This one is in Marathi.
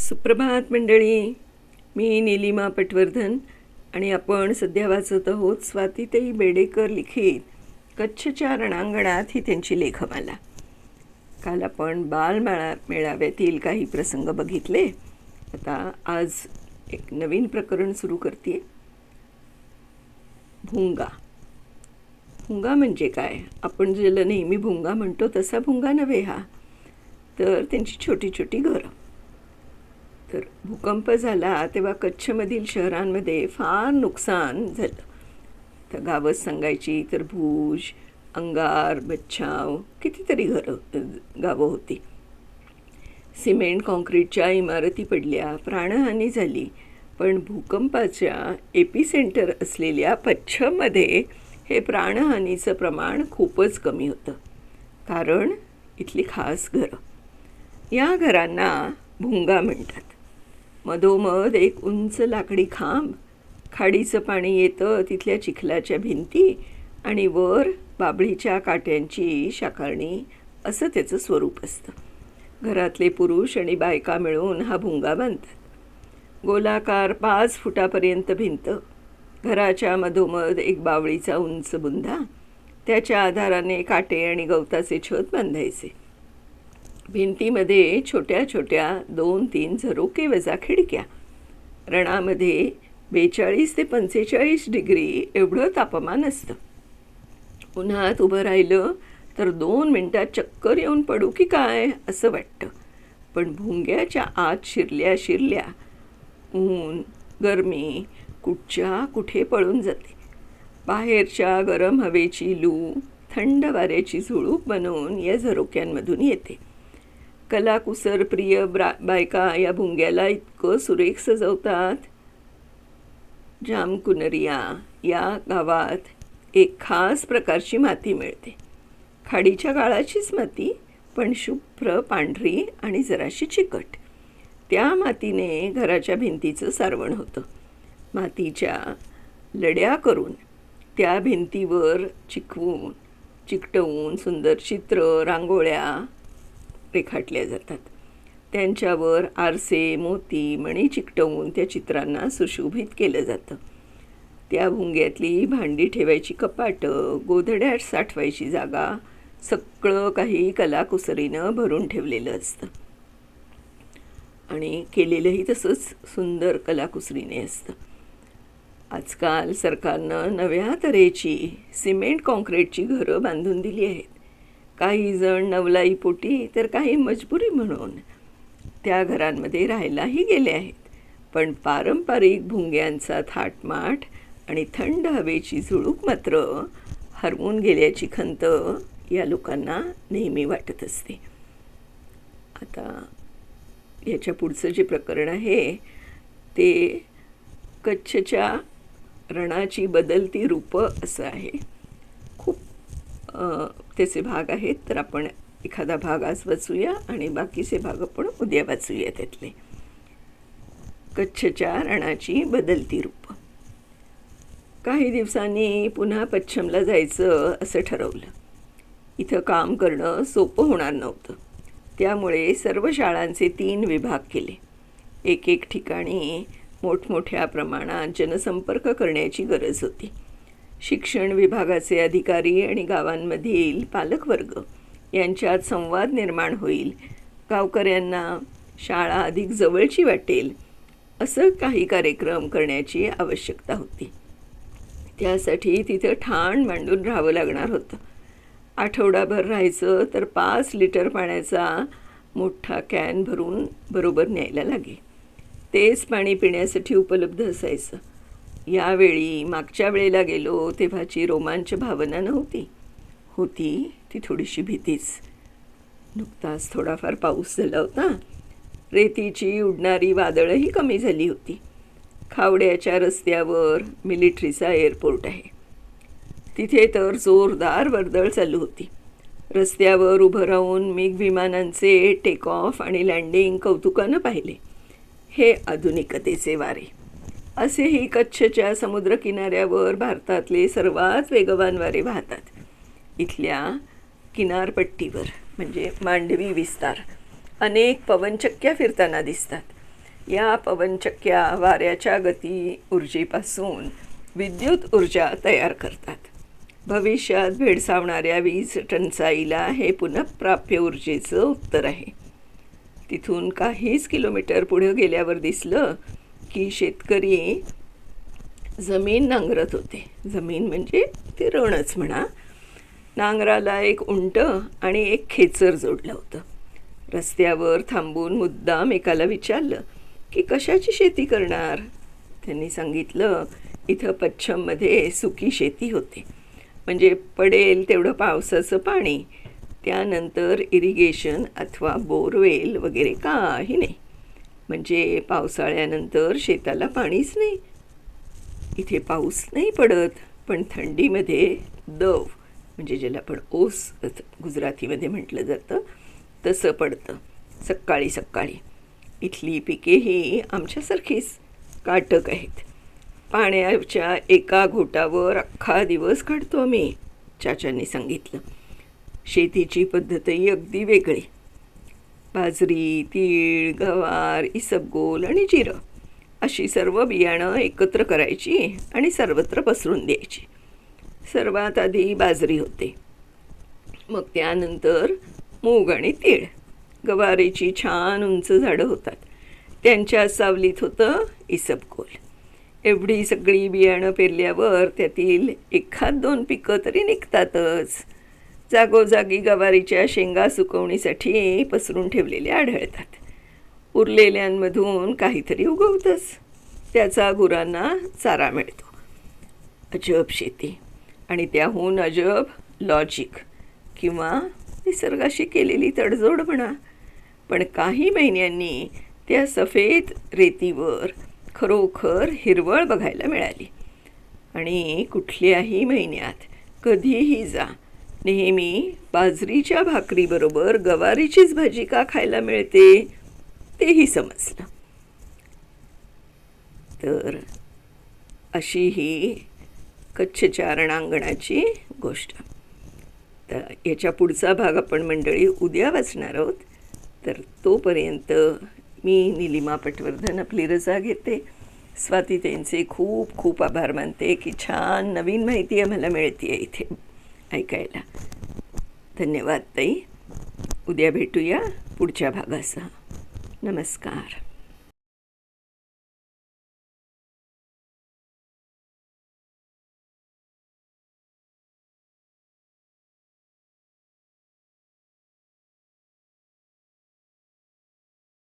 सुप्रभात मंडळी. मी निलिमा पटवर्धन आणि आपण सध्या वाचत आहोत स्वातीताई बेडेकर लिखित कच्छच्या रणांगणात ही त्यांची लेखमाला. काल आपण बालमाळा मेळाव्यातील काही प्रसंग बघितले. आता आज एक नवीन प्रकरण सुरू करते भुंगा. भुंगा म्हणजे काय? आपण ज्याला नेहमी भुंगा म्हणतो तसा भुंगा नव्हे हा. तर त्यांची छोटी छोटी घरं. तर भूकंप झाला तेव्हा कच्छमधील शहरांमध्ये फार नुकसान झालं. तर गावं सांगायची तर भूज अंगार बच्छाव कितीतरी घरं गावं होती. सिमेंट काँक्रीटच्या इमारती पडल्या प्राणहानी झाली. पण भूकंपाच्या एपिसेंटर असलेल्या पच्छममध्ये हे प्राणहानीचं प्रमाण खूपच कमी होतं. कारण इथली खास घरं. या घरांना भुंगा म्हणतात. मधोमध एक उंच लाकडी खांब खाडीचं पाणी येतं तिथल्या चिखलाच्या भिंती आणि वर बाबळीच्या काट्यांची शाकारणी असं त्याचं स्वरूप असतं. घरातले पुरुष आणि बायका मिळून हा भुंगा बांधतात. गोलाकार पाच फुटापर्यंत भिंत घराच्या मधोमध एक बावळीचा उंच बुंदा त्याच्या आधाराने काटे आणि गवताचे छत बांधायचे. भिंतीमध्ये छोट्या छोट्या दोन तीन झरोके वजा खिडक्या. रणामध्ये बेचाळीस ते पंचेचाळीस डिग्री एवढं तापमान असतं. उन्हात उभं राहिलं तर दोन मिनटात चक्कर येऊन पडू की काय असं वाटतं. पण भुंग्याच्या आत शिरल्या शिरल्या ऊन गरमी कुठच्या कुठे पळून जाते. बाहेरच्या गरम हवेची लू थंड वाऱ्याची झुळूक बनवून या झरोक्यांमधून येते. कलाकुसर प्रिय ब्रा बायका या भुंग्याला इतकं सुरेख सजवतात. जामकुनरिया या गावात एक खास प्रकारची माती मिळते. खाडीच्या काळाचीच माती पण शुभ्र पांढरी आणि जराशी चिकट. त्या मातीने घराच्या भिंतीचं सारवण होतं. मातीच्या लड्या करून त्या भिंतीवर चिकवून चिकटवून सुंदर चित्र रांगोळ्या रेखाटल्या जातात. त्यांच्यावर आरसे मोती मणी चिकटवून त्या चित्रांना सुशोभित केलं जातं. त्या भुंग्यातली भांडी ठेवायची कपाटं गोधड्यात साठवायची जागा सगळं काही कलाकुसरीनं भरून ठेवलेलं असतं. आणि केलेलंही तसंच सुंदर कलाकुसरीने असतं. आजकाल सरकारनं नव्या तऱ्हेची सिमेंट कॉन्क्रीटची घरं बांधून दिली आहेत. काही जण नवलाईपोटी तर काही मजबुरी म्हणून त्या घरांमध्ये राहायलाही गेले आहेत. पण पारंपरिक भुंग्यांचा थाटमाट आणि थंड हवेची झुळूक मात्र हरवून गेल्याची खंत या लोकांना नेहमी वाटत असते. आता याच्या पुढचं जे प्रकरण आहे ते कच्छच्या रणाची बदलती रूपं असं आहे. त्याचे भाग आहेत तर आपण एखादा भाग आज वाचूया आणि बाकीचे भाग आपण उद्या वाचूया त्यातले. कच्छच्या रणाची बदलती रूपं. काही दिवसांनी पुन्हा पश्चिमला जायचं असं ठरवलं. इथं काम करणं सोपं होणार नव्हतं. त्यामुळे सर्व शाळांचे तीन विभाग केले. एक एक ठिकाणी मोठमोठ्या प्रमाणात जनसंपर्क करण्याची गरज होती. शिक्षण विभागाचे अधिकारी आणि गावांमधील पालकवर्ग यांच्यात संवाद निर्माण होईल. गावकऱ्यांना शाळा अधिक जवळची वाटेल असं काही कार्यक्रम करण्याची आवश्यकता होती. त्यासाठी तिथं ठाण मांडून राहावं लागणार होतं. आठवडाभर राहायचं तर पाच लिटर पाण्याचा मोठा कॅन भरून बरोबर न्यायला लागे. तेच पाणी पिण्यासाठी उपलब्ध असायचं. यावेळी मागच्या वेळेला गेलो तेव्हाची रोमांच भावना नव्हती. होती ती थोडीशी भीतीच. नुकताच थोडाफार पाऊस झाला होता. रेतीची उडणारी वादळंही कमी झाली होती. खावड्याच्या रस्त्यावर मिलिटरीचा एअरपोर्ट आहे. तिथे तर जोरदार वर्दळ चालू होती. रस्त्यावर उभं राहून मिग विमानांचे टेक ऑफ आणि लँडिंग कौतुकानं पाहिले. हे आधुनिकतेचे वारे. असेही कच्छच्या समुद्रकिनाऱ्यावर भारतातले सर्वात वेगवान वारे वाहतात. इथल्या किनारपट्टीवर म्हणजे मांडवी विस्तार अनेक पवनचक्क्या फिरताना दिसतात. या पवनचक्क्या वाऱ्याच्या गती ऊर्जेपासून विद्युत ऊर्जा तयार करतात. भविष्यात भेडसावणाऱ्या वीज टंचाईला हे पुनःप्राप्य ऊर्जेचं उत्तर आहे. तिथून काहीच किलोमीटर पुढं गेल्यावर दिसलं की शेतकरी जमीन नांगरत होते. जमीन म्हणजे ते रणच म्हणा. नांगराला एक उंट आणि एक खेचर जोडलं होतं. रस्त्यावर थांबून मुद्दाम एकाला विचारलं की कशाची शेती करणार? त्यांनी सांगितलं इथं पश्चिममध्ये सुकी शेती होते. म्हणजे पडेल तेवढं पावसाचं पाणी त्यानंतर इरिगेशन अथवा बोरवेल वगैरे काही नाही. म्हणजे पावसाळ्यानंतर शेताला पाणीच नाही. इथे पाऊस नाही पडत पण थंडीमध्ये दव म्हणजे ज्याला आपण ओस गुजरातीमध्ये म्हटलं जातं तसं पडतं सकाळी सकाळी. इथली पिके ही आमच्यासारखीच काटक आहेत. पाण्याच्या एका घोटावर अख्खा दिवस काढतो आम्ही चाचांनी सांगितलं. शेतीची पद्धतही अगदी वेगळी. बाजरी तीळ गवार इसबगोल आणि जिरं अशी सर्व बियाणं एकत्र करायची आणि सर्वत्र पसरून द्यायची. सर्वात आधी बाजरी होते. मग त्यानंतर मूग आणि तीळ. गवारीची छान उंच झाडं होतात. त्यांच्या सावलीत होतं इसबगोल एवढी सगळी बियाणं पेरल्यावर त्यातील एखाद दोन पिकं तरी निघतातच. जागोजागी गवारीच्या शेंगा सुकवणीसाठी पसरून ठेवलेल्या आढळतात. उरलेल्यांमधून काहीतरी उगवतंच. त्याचा गुरांना चारा मिळतो. अजब शेती. आणि त्याहून अजब लॉजिक किंवा निसर्गाशी केलेली तडजोड म्हणा. पण काही महिन्यांनी त्या सफेद रेतीवर खरोखर हिरवळ बघायला मिळाली. आणि कुठल्याही महिन्यात कधीही जा नेहमी बाजरीच्या भाकरीबरोबर गवारीचीच भाजी का खायला मिळते तेही समजलं. तर अशी ही कच्छच्या रणांगणाची गोष्ट. तर याच्या पुढचा भाग आपण मंडळी उद्या वाचणार आहोत. तर तोपर्यंत मी निलिमा पटवर्धन आपली रजा घेते. स्वाती त्यांचे खूप खूप आभार मानते की छान नवीन माहिती आम्हाला मिळते आहे इथे. ऐकायला. धन्यवाद ताई. उद्या भेटूया पुढच्या भागासह. नमस्कार.